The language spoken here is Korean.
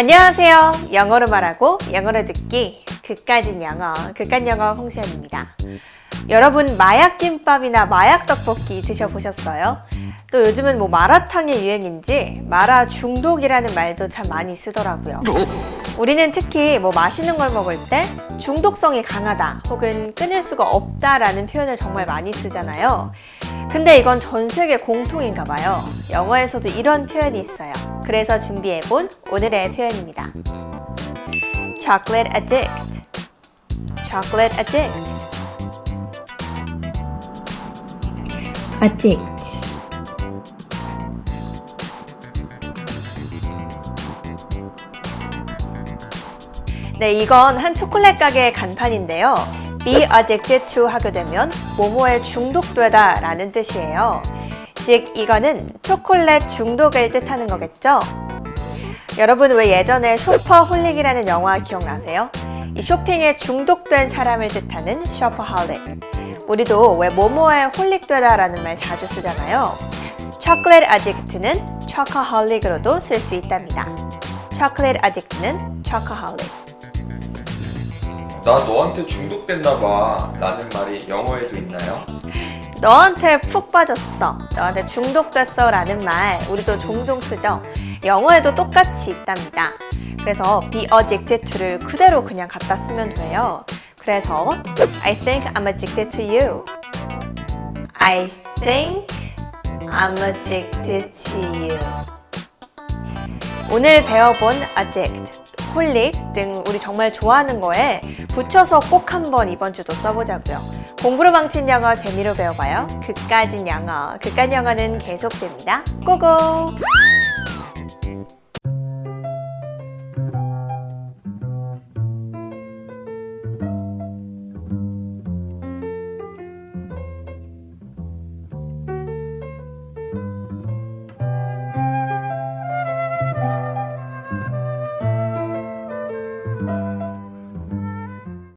안녕하세요. 영어로 말하고 영어로 듣기 그까진 영어 그깟 영어 홍시연입니다. 여러분 마약 김밥이나 마약 떡볶이 드셔보셨어요? 또 요즘은 뭐 마라탕의 유행인지 마라 중독이라는 말도 참 많이 쓰더라고요. 우리는 특히 뭐 맛있는 걸 먹을 때 중독성이 강하다 혹은 끊을 수가 없다라는 표현을 정말 많이 쓰잖아요. 근데 이건 전 세계 공통인가 봐요. 영어에서도 이런 표현이 있어요. 그래서 준비해본 오늘의 표현입니다. Chocolate addict. Chocolate addict. addict, 네, 이건 한 초콜릿 가게의 간판인데요. be addicted to 하게 되면 모모에 중독되다 라는 뜻이에요. 즉, 이거는 초콜릿 중독을 뜻하는 거겠죠? 여러분 왜 예전에 쇼퍼홀릭이라는 영화 기억나세요? 이 쇼핑에 중독된 사람을 뜻하는 쇼퍼홀릭. 우리도 왜 모모에 홀릭되다 라는 말 자주 쓰잖아요. 초콜릿 아딕트는 초커홀릭으로도 쓸 수 있답니다. 초콜릿 아딕트는 초커홀릭. 나 너한테 중독됐나 봐 라는 말이 영어에도 있나요? 너한테 푹 빠졌어. 너한테 중독됐어. 라는 말, 우리도 종종 쓰죠. 영어에도 똑같이 있답니다. 그래서 be addicted to를 그대로 그냥 갖다 쓰면 돼요. 그래서 I think I'm addicted to you. I think I'm addicted to you. 오늘 배워본 addict, 홀릭 등 우리 정말 좋아하는 거에 붙여서 꼭 한번 이번 주도 써보자고요. 공부로 망친 영어 재미로 배워봐요. 그까진 영어, 그깟 영어는 계속됩니다. 고고!